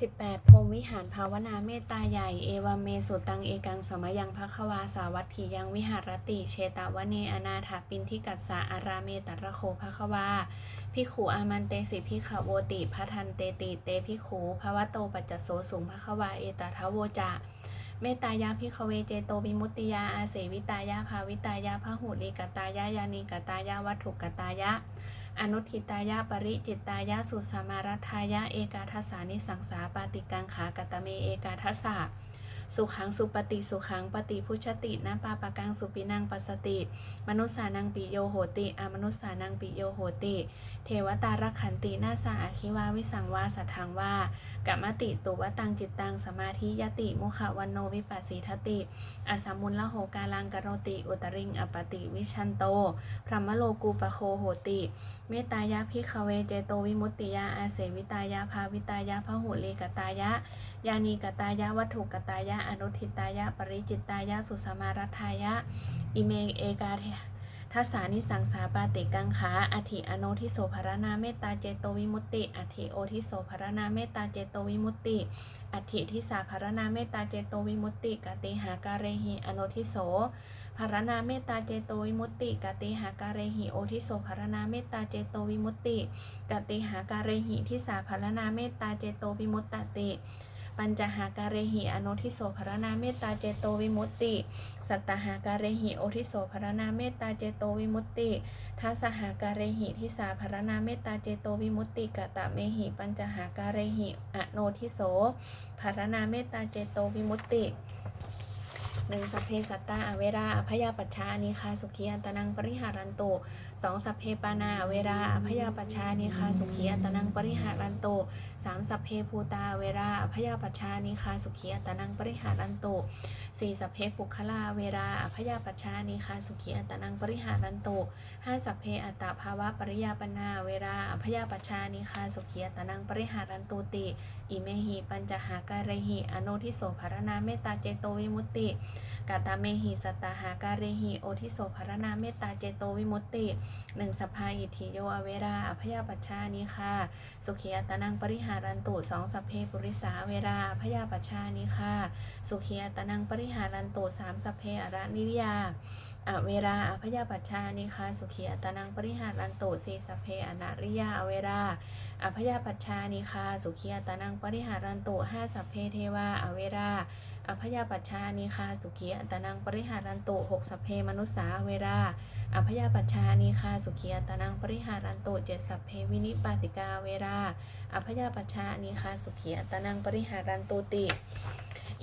18พรมวิหารภาวนาเมตตาใหญ่ เอวามเมสุตังเอกังสมยังภควาสาวัตถียังวิหารติ เชตาวเนอนาถาปินทิกัสสะอาราเมตระโคภควาพิขูอามันเตสิพิขโวติพระทันเตติเตพิขูภวะโตปัจจโสสุงภควาเอตทะโวจะเมตตายาพิคเวเจโตวิมุตติยาอาเสวิตายาภาวิตายาพหุลิกตายายานิกตายาวัตถุกตายะ อนุทิตายะปริจิตตายะสุสมารัทายะเอกาทสานิสังสาปาติกังขากตเมเอกาทสสะ สุขังสุปฏิสุขังปฏิพุชตินาปาปะกังสุปินังปัสสติ มนุสสานังปิโยโหติอามนุสสานังปิโยโหติ เทวตารักขันตินาสาอาคิวาวิสังวาสัทธังว่ากัมมติตุวตังจิตตังสมาธิยติมุขวันโนวิปัสสิทติอสมมุลละโหกาลังกโรติ อุตริงอปติวิชันโต พรหมโลกูปโคโหติ เมตายาพิคเวเจโตวิมุตติยาอาเสวิตายาภาวิตายาพหุลีกตายะ ยานีกตายะวัตถุกตายะอนุทิตายะ ปริจิตตายะ สุสมารัทายะ อิเมเอกาเททัสานิสังสาปาติกังขาอธิอโนทิโสภรนาเมตตาเจโตวิมุตติอธิโอทิโสภรนาเมตตาเจโตวิมุตติอธิทิสาภรนาเมตตาเจโตวิมุตติกติหาการเรหิอโนทิโสภารณาเมตตาเจโตวิมุตติกติหาการเรหิโอทิโสภารณาเมตตาเจโตวิมุตติกติหาการเรหิทิสาภารณาเมตตาเจโตวิมุตตติ ปัญจหาการเรหิอนุทิโสภรณาเมตตาเจโตวิมุตติ สัตตหาการเรหิโอทิโสภรณาเมตตาเจโตวิมุตติทัสหาการเรหิทิสาภรณาเมตตาเจโตวิมุตติกะตะเมหิ ปัญจหาการเรหิอโนทิโสภรณาเมตตาเจโตวิมุตติ หนึ่งสัพเพสัตตาอเวราอภยาปัชชานิคาสุขีอันตนังปริหารันตุสองสัพเพปานาเวราอภยาปัชชานิคาสุขีอันตนังปริหารันตุสามสัพเพภูตาเวราอภยาปัชชานิคาสุขีอันตนังปริหารันตุสี่สัพเพปุคละอเวราอภยาปัชชานิคาสุขีอันตนังปริหารันตุห้าสัพเพอัตตาภาวะปริยาปนาเวราอภยาปัชชานิคาสุขีอันตนังปริหารันตุติ อิเมหิปัญจหาการหิอโนทิโสภารนาเมตตาเจโตวิมุตติกาตาเมหิสตตาหาการหิโอทิโสภารนาเมตตาเจโตวิมุตติหนึ่งสภาอิทิโยอเวราอภยาปัชชานิคาสุขีอัตนังปริหารันตุสองสพเพปุริสาเวราอภยาปัชชานิคาสุขีอัตนังปริหารันตุสามสพเพอระนิริยาอเวราอภยาปัชชานิคาสุขีอัตนังปริหารันตุสีสพเพอนาริยาอเวรา อภยาปัชชานิคา สุขีอัตนังปริหารันตุห้าสัพเพเทวาอเวราอภยาปัชชานิคา สุขีอัตนังปริหารันตุหกสัพเพมนุสาเวราอภยาปัชชานิคา สุขีอัตนังปริหารันตุเจ็ดสัพเพวินิปาติกาเวราอภยาปัชชานิคา สุขีอัตนังปริหารันตุติ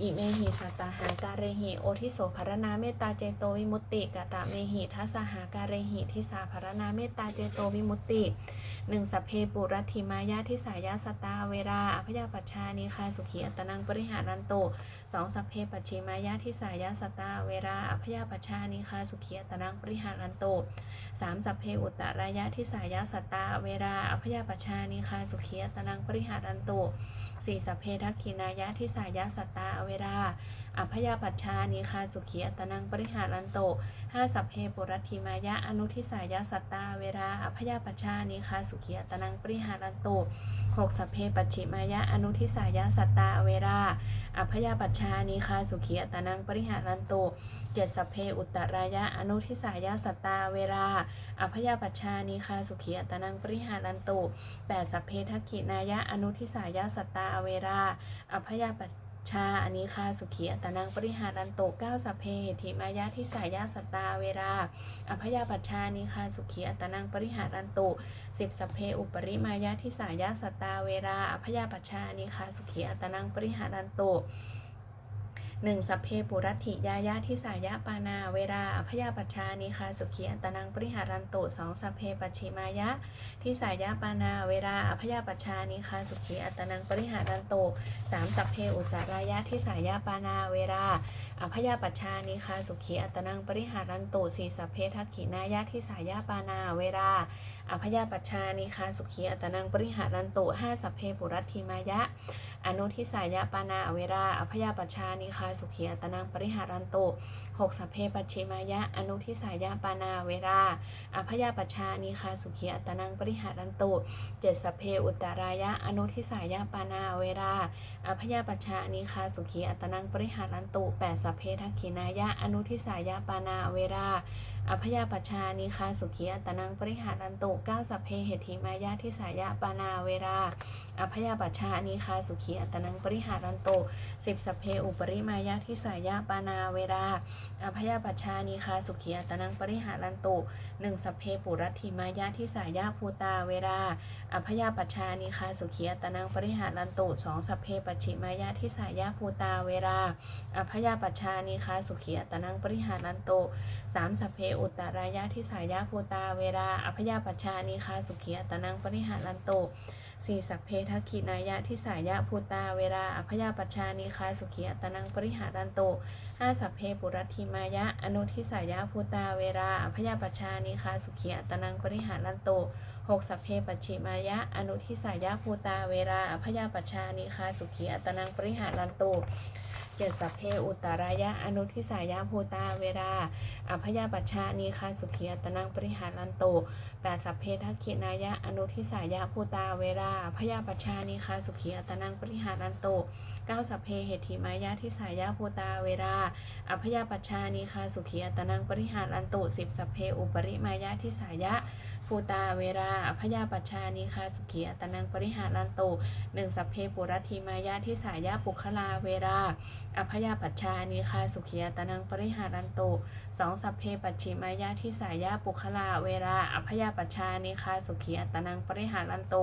อิเมหิสัตหาการเรหิโอทิโสภารณาเมตตาเจโตวิมุตติกะตะเมหิทัสสหาการเรหิทิสาภารณาเมตตาเจโตวิมุตติหนึ่งสัพเพปุรัตถิมายาทิสายาสตตาเวราอภยาปัชชานิคาสุขีอัตนังปริหารันโต สองสัพเพปัจฉิมายาทิสายาสตาเวราอภยาปัชชานิคาสุขีอัตนังปริหารันโตสามสัพเพอุตตรายาทิสายาสตาเวราอภยาปัชชานิคาสุขีอัตนังปริหารันโตสี่สัพเพทักขินายาทิสายาสตาเวราอภยาปัชชานิคาสุขีอัตนังปริหารันโตห้าสัพเพปุรัติมายะอนุทิสายาสัตตาเวราอภยาปัชชานิคาสุขีอัตนังปริหารันโตหกสัพเพปัจฉิมายะอนุทิสายาสัตตาเวรา อภยาปัชชานิคาสุขีอัตนังปริหารันโตเจ็ดสัพเพอุตตรายะอนุทิสายาสัตตาเวราอภยาปัชชานิคาสุขีอัตนังปริหารันโตแปดสัพเพทักขินายะอนุทิสายาสัตตาเวราอภยาปัชชาอันนี้ค่ะสุขีอัตนังปริหารันโตเก้าสัพเพหิมายาทิสายาสตตาเวราอภยาปัชชานิคาสุขีอัตนังปริหารันโต สิบสัพเพอุปริมายาทิสายาสตาเวราอภยาปัชชานิคาสุขีอัตนังปริหารันโต หนึ่งสัพเพปุรัติยายาทิสายาปานาเวราอภยาปัชชานิคาสุขีอัตนังปริหารันโตสองสัพเพปัจฉิมายะทิสายาปานาเวราอภยาปัชชานิคาสุขีอัตนังปริหารันโตสามสัพเพอุตรายะทิสายาปานาเวราอภยาปัชชานิคาสุขีอัตนังปริหารันโตสีสัพเพทักขินายะทิสายาปานาเวราอพยาปัชชานิคาสุขีอัตนังปริหารันโตห้าสัพเพปุรัติมายะ อนุทิสายะปานาอเวราอพยาปัชชานิคาสุขีอัตนังปริหารันโตหกสัพเพปัจฉิมายะอนุทิสายะปานาเวราอพยาปัชชานิคาสุขีอัตนังปริหารันโตเจ็ดสัพเพอุตตรายะอนุทิสายะปานาเวราอพยาปัชชานิคาสุขีอัตนังปริหารันโตแปดสัพเพทักขินายะอนุทิสายะปานาเวราอพยาปัชานิคาสุขีอัตนังปริหารันตุเก้าสัพเพเหติมายาทิสายะปานาเวราอพยาปัชานิคาสุขีอัตนังปริหารันตุสิบสัพเพอุปริมายาทิสายะปานาเวราอพยาปัชานิคาสุขีอัตนังปริหารันตุหนึ่งสัพเพปุรัติมายาทิสายะภูตาเวราอพยาปัชานิคาสุขีอัตนังปริหารันตุสองสัพเพปัจฉิมายาทิสายะภูตาเวราอพยาปัชชานิคาสุขีอัตนังปริหารันตุ สามสัพเพอุตตรายะทิสายะภูตาเวราอพยาปัชชานิคาสุขีอัตนังปริหารันโตสี่สัพเพทักขินายะทิสายะภูตาเวราอพยาปัชชานิคาสุขีอัตนังปริหารันโตห้าสัพเพปุรัติมายะอนุทิสายะภูตาเวราอพยาปัชชานิคาสุขีอัตนังปริหารันโตหกสัพเพปัจฉิมายะอนุทิสายะภูตาเวราอพยาปัชชานิคาสุขีอัตนังปริหารันโต จ็ดสัพเพอุตรายะอนุทิสายาภูตาเวราอพยาปัชชานีคาสุขีอัตนังปริหารันโต แปดสัพเพทักขินายะ อนุทิสายะภูตาเวราอพยาปัชชานีคาสุขีอัตนังปริหารันโตเก้าสัพเพเหติมายะทิสายะภูตาเวราอพยาปัชชานีคาสุขีอัตนังปริหารันโตสิบสัพเพอุปริมายะทิสายะภูตาเวราอพยาปัชชานีคาสุขีอัตนังปริหารันโตหนึ่งสัพเพปุรัติมายะทิสายะปุคลาเวราอพยาปัชชานิคาสุขียตนังปริหารันโต สองสัพเพปัจฉิมายาทิสายาปุคลาเวราอพยาปัชชานิคาสุขียตนังปริหารันโต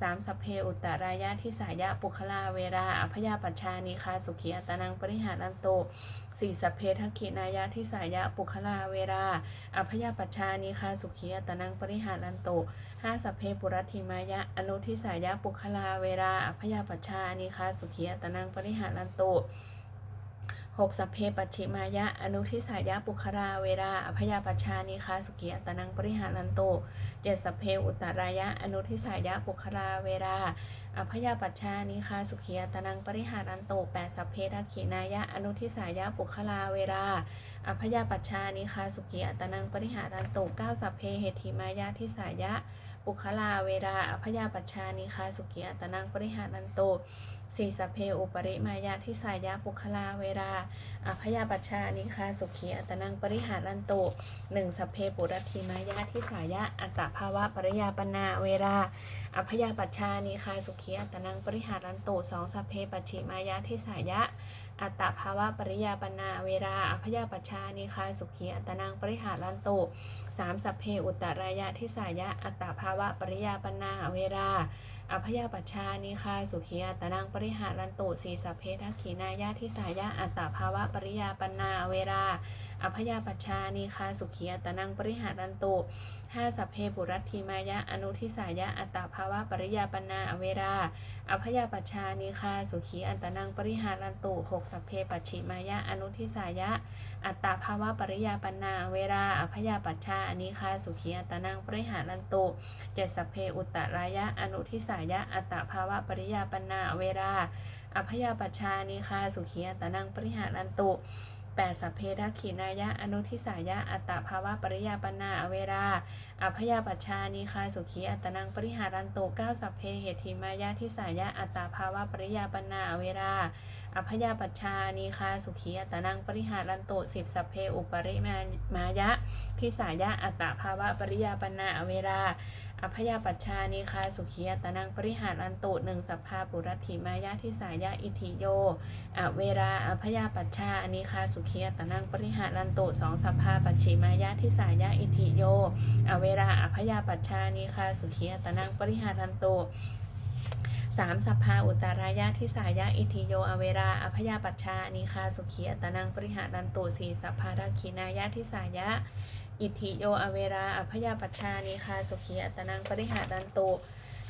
สามสัพเพอุตตรายาทิสายาปุคลาเวราอพยาปัชชานิคาสุขียตนังปริหารันโตสี่สัพเพทักขินายาทิสายาปุคลาเวราอพยาปัชชานิคาสุขียตนังปริหารันโตห้าสัพเพปุรัติมายะอนุทิสายะปุคลาเวราอพยาปัชชานิคาสุขียตนังปริหารันโต หกสัพเพปัจฉิมายะ อนุทิสายะปุคราเวราอพยาปัชชานิคาสุขีอัตนังปริหารันโตเจ็ดสัพเพอุตตรายะ อนุทิสายะปุคราเวราอพยาปัชชานิคาสุขีอัตนังปริหารันโตแปดสัพเพทักขินายะอนุทิสายะปุคราเวราอพยาปัชชานิคาสุขีอัตนังปริหารันโตเก้าสัพเพเหติมายะทิสายะปุคลาเวราอพยาปัชชานิคาสุขีอัตนังปริหารันโต สี่สัพเพอุปริมายะทิสายะปุคลาเวราอพยาปัชชานิคาสุขีอัตนังปริหารันโตหนึ่งสัพเพปุรัติมายะทิสายะอัตตภาวะปริยาปนาเวราอพยาปัชชานิคาสุขีอัตนังปริหารันโตสองสัพเพปัจฉิมายะทิสายะอัตตภาวะปริยาปนาเวราอพยาปัชชานิคาสุขีอัตนังปริหารันโตสามสัพเพอุตตรายะทิสายะอัตตภาวะปริยาปนาเวรา อพยาปัชชานิคาสุขีอัตนังปริหารันตุสีสัพเพทักขีนายาทิสายะอัตตาภาวะปริยาปนาเวรา อพยาปัชชานิคาสุขีอัตนังปริหารันโตห้าสัพเพปุรัตถิมายะอนุทิสายะอัตตาภาวะปริยาปนาเวราอพยาปัชชานิคาสุขีอัตนังปริหารันตุหกสัพเพปัจฉิมายะอนุทิสายะอัตตาภาวะปริยาปนาเวราอพยาปัชชาอนิคาสุขีอัตนังปริหารันตุเจดสัพเพอุตตรายะอนุทิสายะอัตตาภาวะปริยาปนาเวราอพยาปัชชานิคาสุขีอัตนังปริหารันตุ แปดสัพเพทักขินายะ อนุทิสายะ อัตตาภาวะปริยาปนาเวราอพยาปัชชานิคาสุขีอัตนังปริหารันตุเก้าสัพเพเหติมายะทิสายะอัตตาภาวะปริยาปนาเวราอพยาปัชชานีคาสุขีอัตนังปริหารันโตสิบสัพเพอุปริมามายะทิสายะอัตตภาวะปริยาปนาเวรา อพยาปัชชานีคาสุขีอัตนังปริหารันโตหนึ่งสัพพาปุรัตถิมายะทิสายะอิทิโยอเวราอพยาปัชชาอนิคาสุขีอัตนังปริหารันโตสองสัพพาปัจฉิมายะทิสายะอิทิโยอเวราอพยาปัชชานิคาสุขีอัตนังปริหารันโตสามสัพพาอุตารายะทิสายะอิทิโยอเวราอพยาปัชชานิคาสุขีอัตนังปริหารันตุสี่สัพพารักขินายะทิสายะ อิทิโยอเวราอพยาปัชชานิคาสุขีอัตนังปริหารันตุ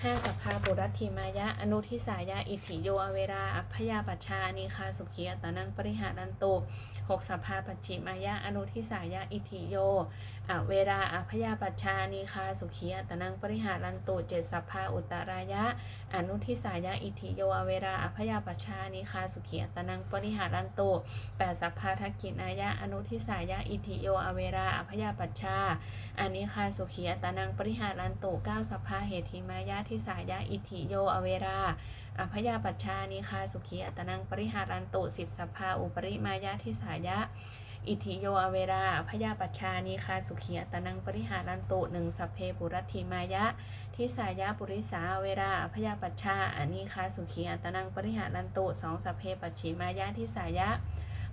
ห้าสัพพาปุรัติมายะ อนุทิสายะ อิทิโยอเวราอพยาปัชชานิคาสุขีอัตนังปริหารันตุหกสัพพาปัจฉิมายะ อนุทิสายะ อิทิโยอเวราอพยาปัชชานิคาสุขีอัตนังปริหารันตุเจตสัพพาอุตรายะ อนุทิสายะ อิทิโยอเวราอพยาปัชชานิคาสุขีอัตนังปริหารันตุแปดสัพพาทักกินายะ อนุทิสายะ อิทิโยอเวราอพยาปัชชาอานิคาสุขีอัตนังปริหารันตุเก้าสัพพาเหติมายะทิสายะอิทิโยอเวราอพยาปัชชานิคาสุขีอัตนังปริหารันตุสิบสัพพาอุปริมายะทิสายะ อิทิโยอเวราอพยาปัชชานิคาสุขีอัตนังปริหารันตุหนึ่งสัพเพปุรัตถิมายะทิสายะปุริสาเวราอพยาปัชชาอานิคาสุขีอัตนังปริหารันตุสองสัพเพปัจฉิมายะทิสายะ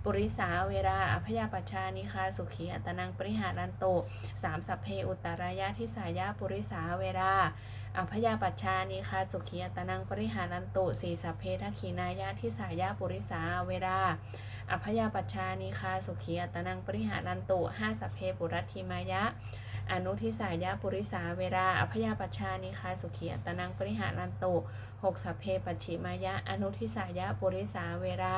ปุริสาเวราอพยาปัชชานิคาสุขีอัตนังปริหารันตุสามสัพเพอุตตรายะทิสายะปุริสาเวรา อพยาปัชชานิคาสุขีอัตนังปริหารันตุสี่สัพเพทขีนายาทิสายาปุริสาเวราอพยาปัชชานิคาสุขีอัตนังปริหารันตุห้าสัพเพปุรัติมายะ อนุทิสายะปุริสาเวราอพยาปัชชานิคาสุขีอัตนังปริหารันตุหกสัพเพปัจฉิมายะอนุทิสายะปุริสาเวรา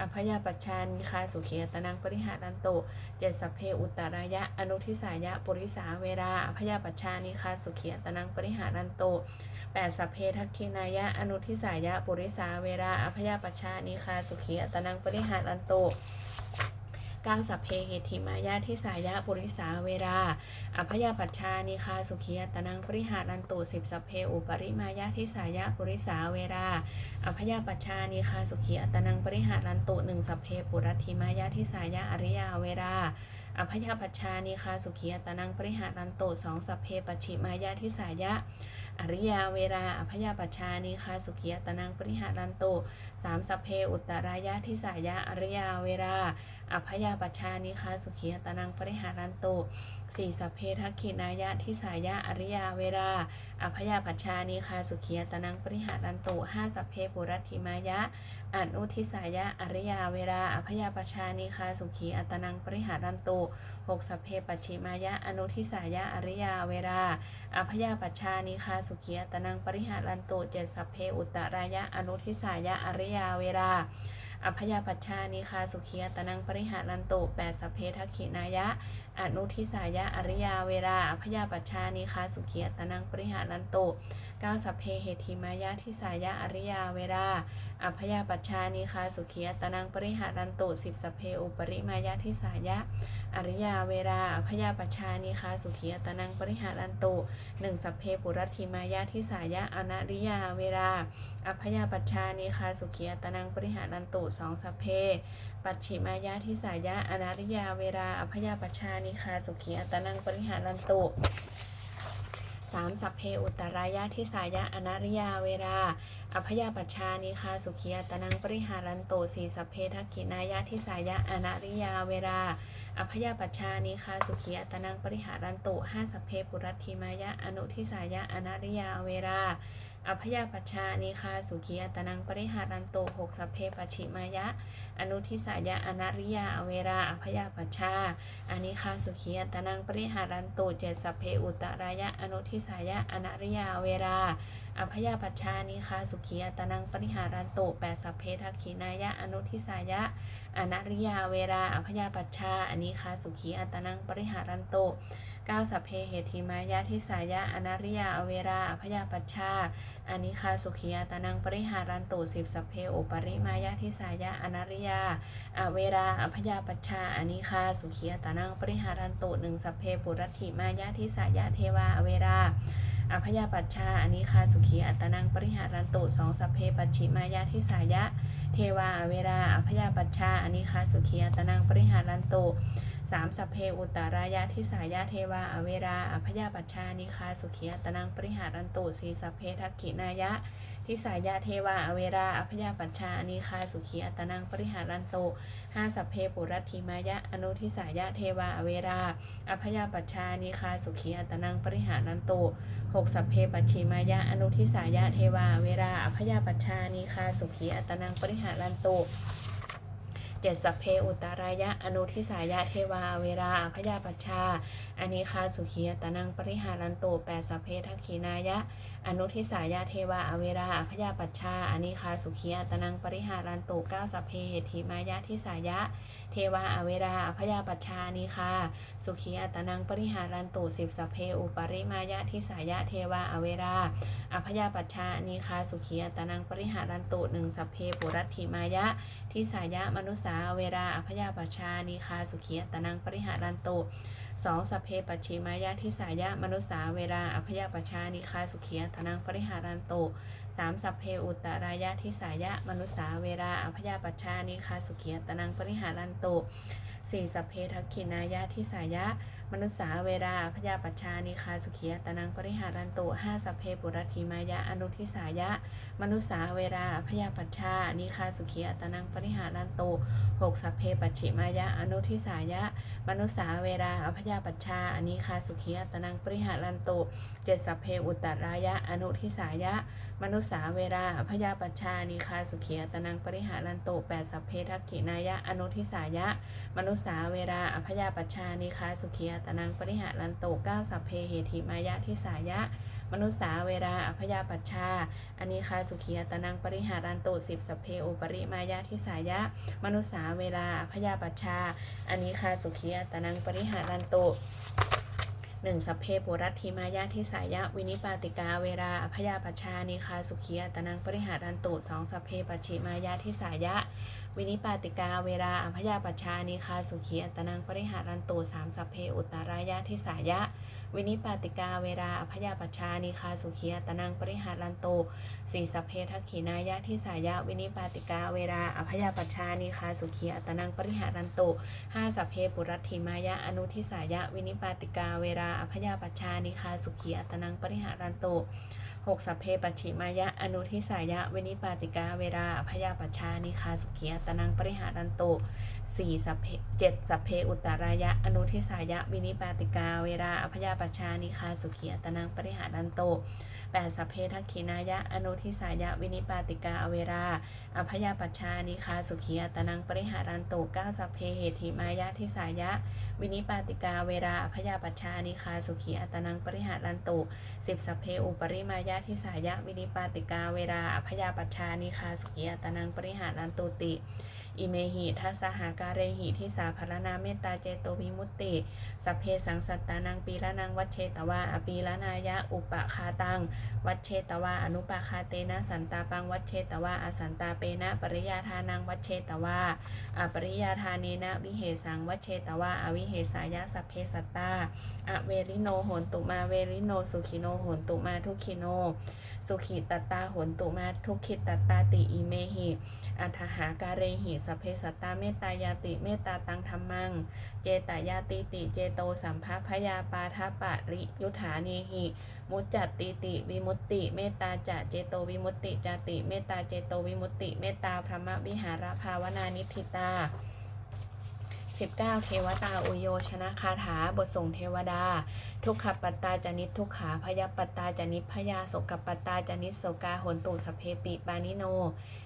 อพยาปัชชานิคาสุขีอัตนังปริหารันตุเจ็ดสัพเพอุตตรายะอนุทิสายะปุริสาเวราอพยาปัชชานิคาสุขีอัตนังปริหารันตุแปดสัพเพทักขินายะอนุทิสายะปุริสาเวราอพยาปัชชานิคาสุขีอัตนังปริหารันตุ ก้าสัพเพเหติมายาทิสายะปุริสาเวราอภยาปัชชานิคาสุขีอัตนังปริหารันตุสิบสัพเพอุปริมายาทิสายะปุริสาเวราอภยาปัชชานิคาสุขีอัตนังปริหารันตุหนึ่งสัพเพปุรัติมายาทิสายะอริยาเวรา อพยาปัชชานิคาสุขีอัตนังปริหารันโตสองสัพเพปัจฉิมายะทิสายะ อริยาเวราอพยาปัชชานิคาสุขีอัตนังปริหารันโตสามสัพเพอุตตรายะทิสายะ อริยาเวราอพยาปัชชานิคาสุขีอัตนังปริหารันโตสี่สัพเพทักขินายะทิสายะ อริยาเวราอพยาปัชชานิคาสุขีอัตนังปริหารันโตห้าสัพเพปุรัตถิมายะ อนุทิสายะอริยาเวราอพยาปัชชานิคาสุขีอัตนังปริหารันตุหกสัพเพปัจฉิมายะอนุทิสายะอริยาเวราอพยาปัชชานิคาสุขีอัตนังปริหารันตุเจ็ดสัพเพอุตตรายะอนุทิสายะอริยาเวราอพยาปัชชานิคาสุขีอัตนังปริหารันตุแปดสัพเพทักขินายะ อนุทิสายะอริยาเวราอพยาปัชชานิคาสุขีอัตนังปริหารันตุก้าสัพเพเหติมายะทิสายะอริยาเวราอพยาปัชชานิคาสุขีอัตนังปริหารันตุสิบสัพเพอุปริมายะทิสายะอริยาเวราอพยาปัชชานิคาสุขีอัตนังปริหารันตุหนึ่งสัพเพปุรัติมายะทิสายะอนาริยาเวราอพยาปัชชานิคาสุขีอัตนังปริหารันตุสองสัพเพ ปัจฉิมายะทิสายะอนาริยาเวราอพยาปัชชานิคาสุขีอัตนังปริหารันตุสามสัพเพอุตรายะทิสายะอนาริยาเวราอพยาปัชชานิคาสุขีอัตนังปริหารันตุสีสัพเพทักขินายะทิสายะอนาริยาเวราอพยาปัชชานิคาสุขีอัตนังปริหารันตุห้าสัพเพปุรัติมายะอนุทิสายะอนาริยาเวรา อพยาปัชชานิคาสุขีอัตนังปริหารันโตหกสัพเพปัจฉิมายะ อนุทิสายะอนาริยาเวราอพยาปัชชาอานิคาสุขีอัตนังปริหารันโตเจสัพเพอุตรายะอนุทิสายะอนาริยาเวราอพยาปัชชานิคาสุขีอัตนังปริหารันโตแปดสัพเพทักขินายะอนุทิสายะอนาริยาเวราอพยาปัชชาอานิคาสุขีอัตนังปริหารันโต เก้าสัพเพเหติมายะทิสายะอนาริยาอเวราอพยาปัชชาอานิคาสุขีอัตนังปริหารันตุสิบสัพเพอุปริมายะทิสายะอนาริยาอเวราอพยาปัชชาอานิคาสุขีอัตนังปริหารันตุหนึ่งสัพเพปุรัติมายะทิสายะเทวาอเวราอพยาปัชชาอานิคาสุขีอัตนังปริหารันตุสองสัพเพปัจฉิมายะทิสายะ เทวาอเวราอพยาปัชชาอานิคาสุขีอัตนังปริหารันตุ สามสัพเพอุตรายะทิสายะเทวาอเวราอพยาปัชชานิคาสุขีอัตนังปริหารันตุสีสัพเพทักขินายะทิสายะเทวาอเวราอพยาปัชชานิคาสุขีอัตนังปริหารันโตห้าสัพเพปุรัติมายะอนุทิสายะเทวาอเวราอพยาปัชชานิคาสุขีอัตนังปริหารันโตหกสัพเพปัจฉิมายะอนุทิสายะเทวาอเวราอพยาปัชชานิคาสุขีอัตนังปริหารันโต เจ็ดสัพเพอุตรายะ อนุทิสายะเทวาเวราพยาปัชชาอานิคาสุขียตนังปริหารันโตแปดสัพเพทักขีนายะ อนุทิสายะเทวาอเวราอพยาปัชชาอานิคาสุขียตนังปริหารันโตเก้าสัพเพเหติมายะทิสายะ เทวาอเวราอพยาปัชชานิคาสุขีอัตนังปริหารันตุสิบสพเพอุปริมายะทิสายะเทวาอเวราอพยาปัชชานิคาสุขีอัตนังปริหารันตุหนึ่งสพเพปุรัตถิมายะทิสายะมนุสาอเวราอพยาปัชชานิคาสุขีอัตนังปริหารันตุ สองสพเพปัชิมายะทิสายะมนุษาเวลาอพยาปัชานิคาสุขีอัตนังปริหารันโตสามสัพเพอุตตรายะทิสายะมนุษาเวลาอพยาปัชานิคาสุขีอัตนังปริหารันโตสี่สัพเพทักขินายะทิสายะ มนุษสาเวราพยาปัชชานิคาสุขียตนังปริหารันตุห้าสเพปุรติมายะอนุทิสายะ มนุษสาเวราพยาปัชชานิคาสุขียตนังปริหารันตุหกสเพปัจฉิมายะอนุทิสายะ มนุษสาเวราพยาปัชชานิคาสุขียตนังปริหารันตุเจ็ดสเพอุตตรายะอนุทิสายะ มนุษสาเวราพยาปัชชานิคาสุขียตนังปริหารันตุแปดสเพทักขินายะอนุทิสายะ มนุษสาเวราพยาปัชชานิคาสุขียตนังปริหารันโตก้าสัพเพเหติมายะทิสายะ มนุษย์สาเวราอพยาปัชชาอานิคาสุขียตนังปริหารันโตสิบสัพเพอุปริมายะทิสายะ มนุษย์สาเวลาอพยาปัชชาอานิคาสุขียตนังปริหารันโต หนึ่งสัพเพปุรัติมายาทิสายะวินิปาติกาเวราอพยาปชานิคาสุขีอัตนังปริหารันตุสองสัพเพปชิมายาทิสายะ วินิปาติกาเวราอพยาปชานิคาสุขีอัตนังปริหารันตุสามสัพเพอุตารายาทิสายะ วินิปาติกาเวราอพยาปัชชานิคาสุขีอัตนังปริหารันโตสี่สัพเพทักขีนายะทิสายะวินิปาติกาเวราอพยาปัชชานิคาสุขีอัตนังปริหารันโตห้าสเพปุรัตถิมายะอนุทิสายะวินิปาติกาเวราอพยาปัชชานิคาสุขีอัตนังปริหารันโต กสัพเพปัจฉิมายะ อนุทิสายะวินิปาติกาเวราอพยาปัชชานิคาสุขียตนังปริหารันตุสี่สัพเพเจ็ดสัพเพอุตตรายะ อนุทิสายะ วินิปาติกาเวราอพยาปัชชานิคาสุขียตนังปริหารันตุแปดสัพเพทักขินายะ อนุทิสายะ วินิปาติกาเวราอพยาปัชชานิคาสุขียตนังปริหารันตุเก้าสัพเพเหติมายะทิสายะวินิปาติกาเวราอพยาปัชชานิคาสุขีอัตนังปริหารันตุสิบสัพเพอุปริมายาทิสายะวินิปาติกาเวราอพยาปัชชานิคาสุขีอัตนังปริหารันตุติ อิเมหิทัสหาการเรหิทิสาภรนาเมตตาเจโตวิมุตติ สัพเพสังสัตตานังปีละนังวัชเชตวาอปีละนายะอุปคาตัง วัชเชตวาอนุปคาเตนะสันตาปังวัชเชตวาอสันตาเปนะปริยาทานังวัชเชตวาอปริยาทาเนนะวิเหสังวัชเชตวาอวิเหสายะสัพเพสัตตาอเวริโนโหนตุมาเวริโนสุขิโนโหนตุมาทุกขิโน สุขิตตาหนตุมาทุกขิตตาติอิเมหิอัฏหาการเรหิสัพเพสัตตาเมตายาติเมตตาตังธรรมัง เจตายาติติเจโตสัมภพยาปาทปะริยุทธาเนหิมุจจติติวิมุตติ เมตตาจะเจโตวิมุตติจติ เมตตาเจโตวิมุตติ เมตตาพระมวิหารภาวนานิธิตา 19 เทวตาอุโยชนะคาถาบทส่งเทวดา ทุกขปัตตาจนิทุกขาพยปัตตาจนิพยาโสกปัตตาจนิโสกาหนตุสเพปิปานิโน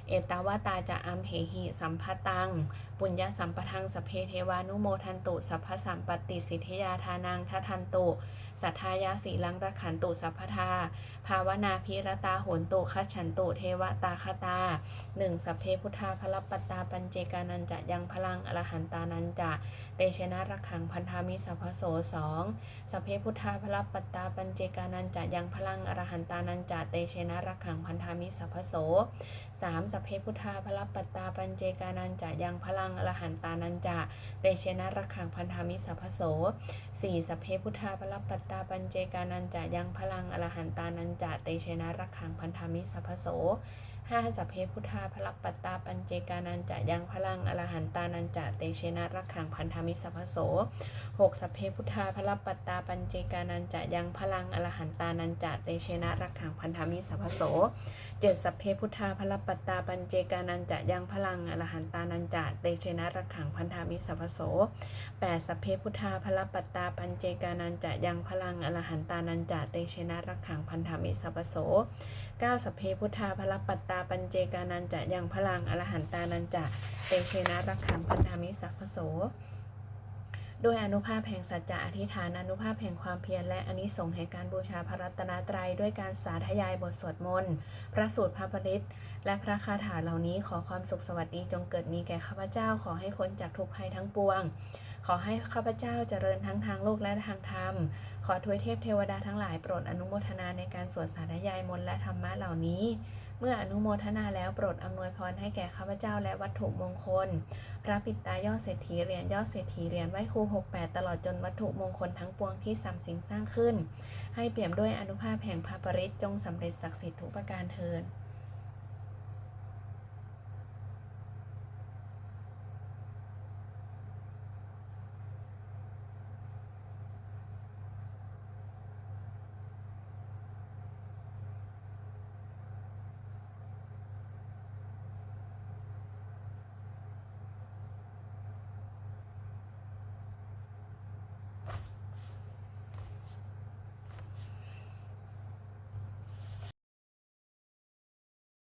เอตาวตาจะอัมเหหิสัมภตัง ปุญญสัมปทังสเพเทวานุโมทันตุสัพพสัมปติสิทธิยาทานังทัทันตุ สัทธายาสีลังรักขันตุสัพพทา ภาวนาพิรตาโหนตุคัจฉันตุเทวตาคตาหนึ่งสัพเพพุทธาพลปตาปัญเจกานันจะยังพลังอรหันตานันจะเตชนะรักขังพันธามิสัพพโสสองสัพเพพุทธาพลปตาปัญเจกานันจะยังพลังอรหันตานันจะเตชนะรักขังพันธามิสัพพโสสามสัพเพพุทธาพลปตาปัญเจกานันจะยังพลังอรหันตานันจะเตชนะรักขังพันธามิสัพพโสสี่สัพเพพุทธาพลปตตาปัญเจกานันจะยังพลังอรหันตานันจะเตชนะรักขังพันธามิสัพพโส ห้าสัพเพพุทธาพลปัตตาปัญเจกานันจะยังพลังอรหันตานันจะเตเชนะรักขังพันธมิสัพโสหกสัพเพพุทธาพลปัตตาปัญเจกานันจะยังพลังอรหันตานันจะเตเชนะรักขังพันธมิสัพโสเจ็ดสัพเพพุทธาพลปัตตาปัญเจกานันจะยังพลังอรหันตานันจะเตเชนะรักขังพันธมิสัพโสแปดสัพเพพุทธาพลปัตตาปัญเจกานันจะยังพลังอรหันตานันจาเตเชนะรักขังพันธมิสัพโส ก้าสัพเพพุทธาพลปัตตาปัญเจกานันจะยังพลังอรหันตานันจะเตชนะรักขังพันธามิสัพพโสด้วยอนุภาพแห่งสัจจะอธิฐานอนุภาพแห่งความเพียรและอานิสงส์แห่งการบูชาพระรัตนตรัยด้วยการสาธยายบทสวดมนต์พระสูตรพระปริตและพระคาถาเหล่านี้ขอความสุขสวัสดีจงเกิดมีแก่ข้าพเจ้าขอให้พ้นจากทุกภัยทั้งปวง ขอให้ข้าพเจ้าเจริญทั้งทางโลกและทางธรรม ขอทวยเทพเทวดาทั้งหลายโปรดอนุโมทนาในการสวดสาธยายมนต์และธรรมะเหล่านี้ เมื่ออนุโมทนาแล้วโปรดอำนวยพรให้แก่ข้าพเจ้าและวัตถุมงคล พระปิดตายอดเศรษฐีเหรียญยอดเศรษฐีเหรียญไหว้ครู68 ตลอดจนวัตถุมงคลทั้งปวงที่สำสิงสร้างขึ้น ให้เปี่ยมด้วยอนุภาพแห่งพระปริตจงสำเร็จศักดิ์สิทธิ์ทุกประการเทิน